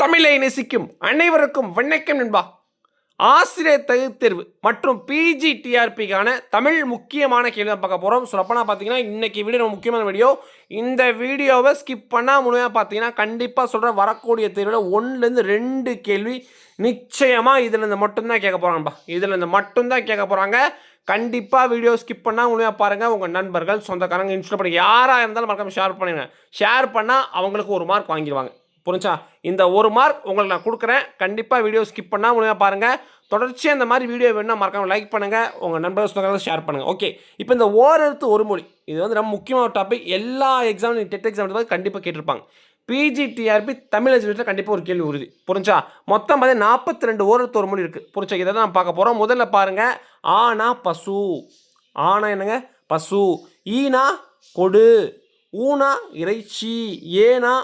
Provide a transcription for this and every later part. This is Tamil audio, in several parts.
தமிழை நேசிக்கும் அனைவருக்கும் வணக்கம் நண்பா. ஆசிரியர் தகுதித் தேர்வு மற்றும் பிஜி டிஆர்பிக்கான தமிழ் முக்கியமான கேள்வி தான் பார்க்க போகிறோம் சொல்லப்போனா பார்த்தீங்கன்னா இன்றைக்கி வீடியோ நம்ம முக்கியமான வீடியோ. இந்த வீடியோவை ஸ்கிப் பண்ணால் முழுமையாக பார்த்தீங்கன்னா கண்டிப்பாக சொல்கிற வரக்கூடிய தேர்வில் ஒன்றுலேருந்து ரெண்டு கேள்வி நிச்சயமாக இதில் இருந்து மட்டும்தான் கேட்க போகிறாங்கப்பா இதில் இருந்து மட்டும்தான் கேட்க போகிறாங்க கண்டிப்பாக வீடியோ ஸ்கிப் பண்ணால் முழுமையாக பாருங்கள் உங்கள் நண்பர்கள் சொந்தக்காரங்க இன்ஸ்டால் பண்ணி யாராக இருந்தாலும் மறக்காமல் ஷேர் பண்ணிடுங்க ஷேர் பண்ணால் அவங்களுக்கு ஒரு மார்க் வாங்கிடுவாங்க புரிஞ்சா? இந்த ஒரு மார்க் உங்களுக்கு நான் கொடுக்குறேன். கண்டிப்பாக வீடியோ ஸ்கிப் பண்ணால் முழுமையாக பாருங்கள் தொடர்ச்சியாக இந்த மாதிரி வீடியோ வேணும்னா மறக்காமல் லைக் பண்ணுங்கள் உங்கள் நண்பர்கள் சொந்தக்காரங்க ஷேர் பண்ணுங்கள் ஓகே இப்போ இந்த ஓரெழுத்து ஒரு மொழி. இது வந்து ரொம்ப முக்கியமான டாபிக் எல்லா எக்ஸாம் டெட் எக்ஸாம் கண்டிப்பாக கேட்டிருப்பாங்க. பிஜிடிஆர்பி தமிழ் எஜுகேஷனில் கண்டிப்பாக ஒரு கேள்வி உறுதி. புரிஞ்சா? மொத்தம் பார்த்தீங்கன்னா நாற்பத்தி ரெண்டு ஓரத்து ஒரு மொழி இருக்குது புரிஞ்சா? இதை தான் பார்க்க போகிறோம் முதல்ல பாருங்கள் ஆனா பசு. ஆனா என்னங்க? பசு. ஈனா கொடு. ஊனா இறைச்சி. ஏனா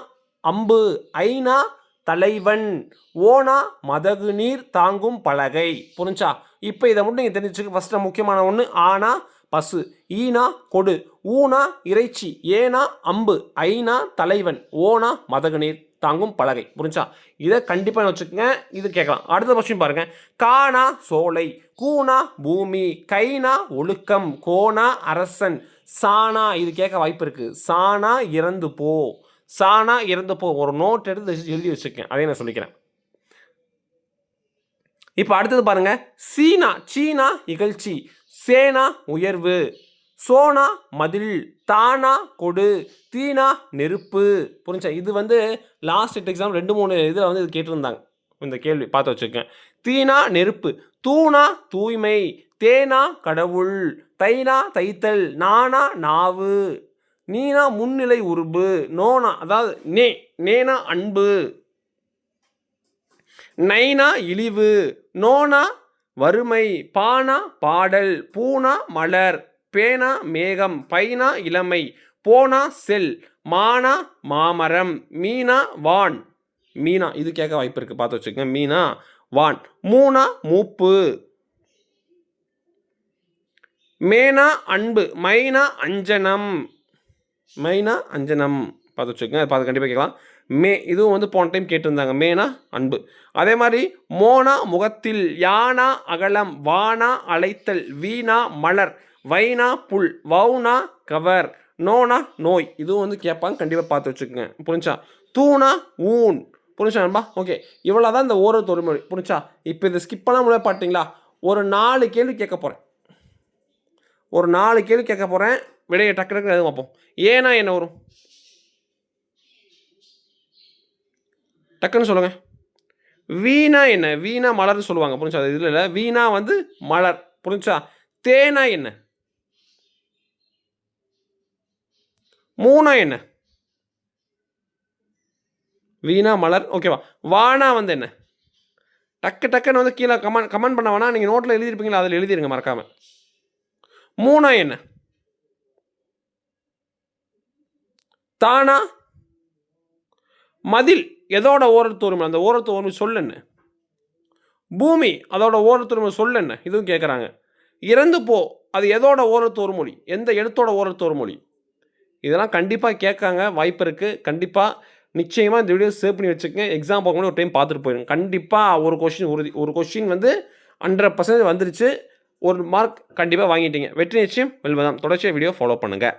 அம்பு ஐனா தலைவன் ஓனா மதகு நீர் தாங்கும் பலகை. புரிஞ்சா? இப்போ இதை மட்டும் நீங்கள் தெரிஞ்சுக்க ஃபஸ்ட்டு முக்கியமான ஒன்று ஆனா பசு. ஈனா கொடு. ஊனா இறைச்சி. ஏனா அம்பு. ஐனா தலைவன். ஓனா மதகு நீர் தாங்கும் பலகை. புரிஞ்சா? இதை கண்டிப்பாக வச்சுக்கோங்க இது கேட்கலாம். அடுத்த கொஸ்டின் பாருங்கள் கானா சோலை. கூனா பூமி. கைனா ஒழுக்கம். கோனா அரசன். சானா இது கேட்க வாய்ப்பு இருக்குது சானா இறந்து போ. சானா இறந்து போ ஒரு நோட் எடுத்து எழுதி வச்சுருக்கேன். அதே நான் சொல்லிக்கிறேன். இப்போ அடுத்தது பாருங்க. சீனா சீனா இகழ்ச்சி. சேனா உயர்வு. சோனா மதில். தானா கொடு. தீனா நெருப்பு. புரிஞ்சா? இது வந்து லாஸ்ட் எக்ஸாம் ரெண்டு மூணு இதில் வந்து இது கேட்டிருந்தாங்க. இந்த கேள்வி பார்த்து வச்சுருக்கேன். தீனா நெருப்பு. தூணா தூய்மை. தேனா கடவுள். தைனா தைத்தல். நானா நாவு. நீனா முன்னிலை உருபு நோனா அதாவது நே நேனா அன்பு. நைனா இழிவு நோனா வறுமை பானா பாடல் பூனா மலர் பேனா மேகம் பைனா இளமை போனா செல் மானா மாமரம் மீனா வான். மீனா இது கேட்க வாய்ப்பு இருக்குது பார்த்து வச்சுக்கோங்க. மீனா வான். மூனா மூப்பு. மேனா அன்பு மைனா அஞ்சனம். மைனா அஞ்சனம் பார்த்து வச்சுக்கோங்க. பார்த்து கண்டிப்பாக கேட்கலாம். மே இதுவும் வந்து போன டைம் கேட்டிருந்தாங்க. மேனா அன்பு. அதே மாதிரி மோனா முகத்தில் யானா அகலம் வானா அழைத்தல் வீணா மலர் வைனா புல் வவுனா கவர் நோனா நோய். இதுவும் வந்து கேட்பாங்க. கண்டிப்பாக பார்த்து வச்சுக்கோங்க. புரிஞ்சா? தூணா ஊன். புரிஞ்சா நண்பா? ஓகே. இவ்வளோ தான் இந்த ஓரோ தொழில்மொழி புரிஞ்சா? இப்போ இதை ஸ்கிப் பண்ண முடியாது பார்த்தீங்களா ஒரு நாலு கேள்வி கேட்க போகிறேன் ஒரு நாலு கேள்வி கேட்க போகிறேன் விடையை டக்கு டக்கு எதுவும் பார்ப்போம். ஏன்னா என்ன வரும்? டக்குன்னு சொல்லுங்கள் வீணா என்ன? வீணா மலர்னு சொல்லுவாங்க. புரிஞ்சா? அது இதில் இல்லை. வீணா வந்து மலர். புரிஞ்சா? தேனா என்ன? மூணா என்ன? வீணா மலர். ஓகேவா வானா வந்து என்ன? டக்கு டக்குன்னு வந்து கீழே கமெண்ட் கமெண்ட் பண்ண வேணா நீங்கள் நோட்டில் எழுதியிருப்பீங்களா? அதில் எழுதிருங்க மறக்காமல் மூணா என்ன? தானா? மதில் எதோட ஓரத்து உரிமை அந்த ஓரத்து உரிமை சொல்லுன்னு பூமி அதோட ஓரத்து உரிமை இதுவும் கேட்குறாங்க இறந்து போ அது எதோட ஓரத்து ஒரு மொழி? எந்த எழுத்தோட ஓரத்து ஒரு மொழி? இதெல்லாம் கண்டிப்பாக கேட்காங்க வாய்ப்பு இருக்குது கண்டிப்பாக நிச்சயமாக இந்த வீடியோ சேவ் பண்ணி வச்சுக்கங்க. எக்ஸாம் போகும்போது ஒரு டைம் பார்த்துட்டு போயிடும் கண்டிப்பாக ஒரு கொஷின் உறுதி ஒரு கொஷின் வந்து ஹண்ட்ரட் பர்சன்டேஜ் வந்துருச்சு. ஒரு மார்க் கண்டிப்பாக வாங்கிட்டீங்க. வெற்றி நிச்சயம் வெல்வதாம். தொடர்ச்சியாக வீடியோ ஃபாலோ பண்ணுங்கள்